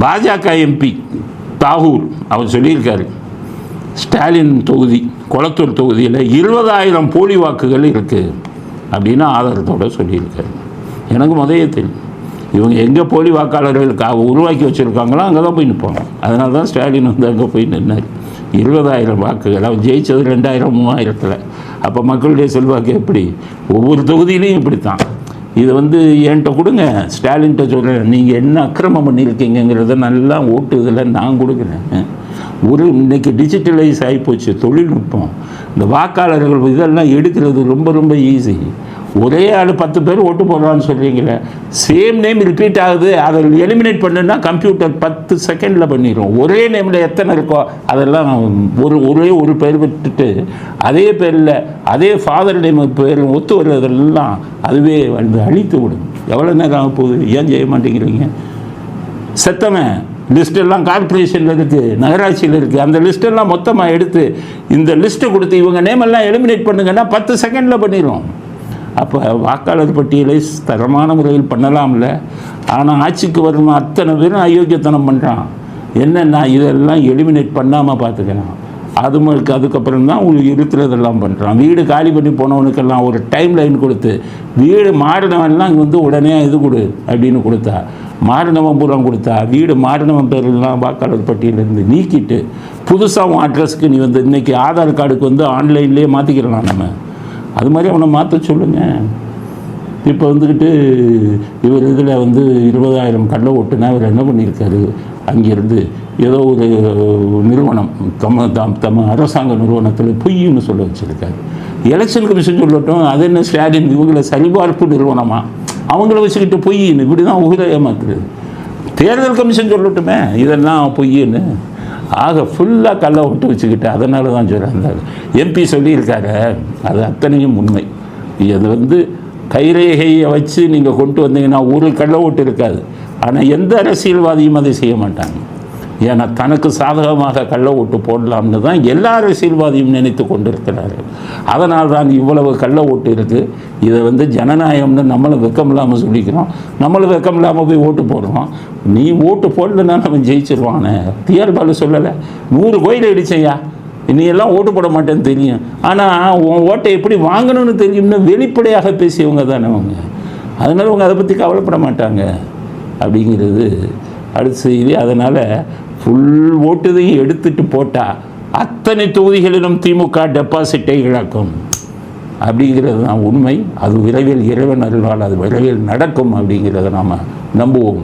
பாஜக எம்பி தாகூர் அவர் சொல்லியிருக்காரு. ஸ்டாலின் தொகுதி குளத்தூர் தொகுதியில் இருபதாயிரம் போலி வாக்குகள் இருக்குது அப்படின்னு ஆதாரத்தோட சொல்லியிருக்காரு. எனக்கு முதலே தெரியும். இவங்க எங்கே போலி வாக்காளர்களுக்கு அவ- உருவாக்கி வச்சுருக்காங்களோ அங்கே தான் போய் நிற்பாங்க அதனால தான் ஸ்டாலின் வந்து அங்கே போய் நின்னார். இருபதாயிரம் வாக்குகள் அவர் ஜெயிச்சது ரெண்டாயிரம் மூவாயிரத்தில். அப்போ மக்களுடைய செல்வாக்கு எப்படி? ஒவ்வொரு தொகுதியிலையும் இப்படி தான் இது வந்து என்கிட்ட கொடுங்க. ஸ்டாலின்கிட்ட சொல்கிறேன் நீங்கள் என்ன அக்கிரமம் பண்ணியிருக்கீங்கிறத நல்லா ஓட்டு இதில் நான் கொடுக்குறேன். ஒரு இன்னைக்கு டிஜிட்டலைஸ் ஆகிப்போச்சு தொழில்நுட்பம். இந்த வாக்காளர்கள் இதெல்லாம் எடுக்கிறது ரொம்ப ரொம்ப ஈஸி ஒரே ஆள் பத்து பேர் ஓட்டு போடுறான்னு சொல்கிறீங்களே சேம் நேம் ரிப்பீட் ஆகுது. அதை எலிமினேட் பண்ணுன்னா கம்ப்யூட்டர் பத்து செகண்டில் பண்ணிடும் ஒரே நேமில் எத்தனை இருக்கோ அதெல்லாம் ஒரு ஒரே ஒரு பேர் விட்டுட்டு அதே பேரில் அதே ஃபாதர் நேம் பேர் ஒத்து வர்றதெல்லாம் அதுவே வந்து அழித்து விடும். எவ்வளோ நேரம் ஆக போகுது? ஏன் செய்ய மாட்டேங்கிறீங்க? செத்தவன் லிஸ்ட்டெல்லாம் கார்பரேஷனில் இருக்குது நகராட்சியில் இருக்குது அந்த லிஸ்ட்டெல்லாம் மொத்தமாக எடுத்து இந்த லிஸ்ட்டை கொடுத்து இவங்க நேம் எல்லாம் எலிமினேட் பண்ணுங்கன்னா பத்து செகண்டில் பண்ணிடும் அப்போ வாக்காளர் பட்டியலை தரமான முறையில் பண்ணலாம்ல? ஆனால் ஆட்சிக்கு வரும் அத்தனை பேரும் அயோக்கியத்தனம் பண்ணுறான் என்னென்னா இதெல்லாம் எலிமினேட் பண்ணாமல் பார்த்துக்கிறான் அது மாதிரி அதுக்கப்புறம் தான் உங்களுக்கு இருக்கிறதெல்லாம் பண்ணுறான் வீடு காலி பண்ணி போனவனுக்கெல்லாம் ஒரு டைம் லைன் கொடுத்து வீடு மாறினவன்லாம் இங்கே வந்து உடனே இது கொடு அப்படின்னு கொடுத்தா மாறினவன் பூரம் கொடுத்தா வீடு மாறினவன் பேரெல்லாம் வாக்காளர் பட்டியலேருந்து நீக்கிட்டு புதுசாக உன் அட்ரஸ்க்கு நீ வந்து இன்றைக்கி ஆதார் கார்டுக்கு வந்து ஆன்லைன்லேயே மாற்றிக்கிறலாம் நம்ம. அது மாதிரி அவனை மாற்ற சொல்லுங்கள் இப்போ வந்துக்கிட்டு இவர் இதில் வந்து இருபதாயிரம் கள்ள ஓட்டுனா இவர் என்ன பண்ணியிருக்காரு? அங்கேருந்து ஏதோ ஒரு நிறுவனம் தம தம் தம அரசாங்க நிறுவனத்தில் பொய்ன்னு சொல்ல வச்சுருக்காரு. எலெக்ஷன் கமிஷன் சொல்லட்டும் அது என்ன ஸ்டாலின் இவங்களை சரிபார்ப்பு நிறுவனமா? அவங்கள வச்சுக்கிட்டு பொய்ன்னு இப்படி தான் உயிரை ஏமாத்துறது. தேர்தல் கமிஷன் சொல்லட்டுமே இதெல்லாம் பொய்ன்னு. ஆக ஃபுல்லாக கள்ள விட்டு வச்சுக்கிட்டு அதனால தான் சொல்கிறாங்க எம்பி சொல்லியிருக்காரு அது அத்தனையும் உண்மை. இது வந்து கைரேகையை வச்சு நீங்கள் கொண்டு வந்தீங்கன்னா ஒரு கள்ள ஓட்டு இருக்காது. ஆனால் எந்த அரசியல்வாதியும் அதை செய்ய மாட்டாங்க. ஏன்னா தனக்கு சாதகமாக கள்ள ஓட்டு போடலாம்னு தான் எல்லா அரசியல்வாதியும் நினைத்து கொண்டிருக்கிறாரு அதனால் தான் இவ்வளவு கள்ள ஓட்டு இருக்குது இதை வந்து ஜனநாயகம்னு நம்மளும் வெக்கம் இல்லாமல் சொல்லிக்கிறோம். நம்மளும் வெக்கம் இல்லாமல் போய் ஓட்டு போடுறோம். நீ ஓட்டு போடலன்னா நம்ம ஜெயிச்சிருவானே. தியர்பால் சொல்லலை. நூறு கோயில் அடிச்சையா? நீ எல்லாம் ஓட்டு போட மாட்டேன்னு தெரியும். ஆனால் உன் ஓட்டை எப்படி வாங்கணும்னு தெரியும்னு வெளிப்படையாக பேசியவங்க தானே அவங்க. அதனால் அவங்க அதை பற்றி கவலைப்பட மாட்டாங்க. அப்படிங்கிறது அடுத்த செய்தி. அதனால் ஃபுல் ஓட்டுதையும் எடுத்துட்டு போட்டால் அத்தனை தொகுதிகளிலும் திமுக டெபாசிட்டை இழக்கும். அப்படிங்கிறது தான் உண்மை. அது விரைவில் இறைவன் அருளால் அது விரைவில் நடக்கும் அப்படிங்கிறத நாம் நம்புவோம்.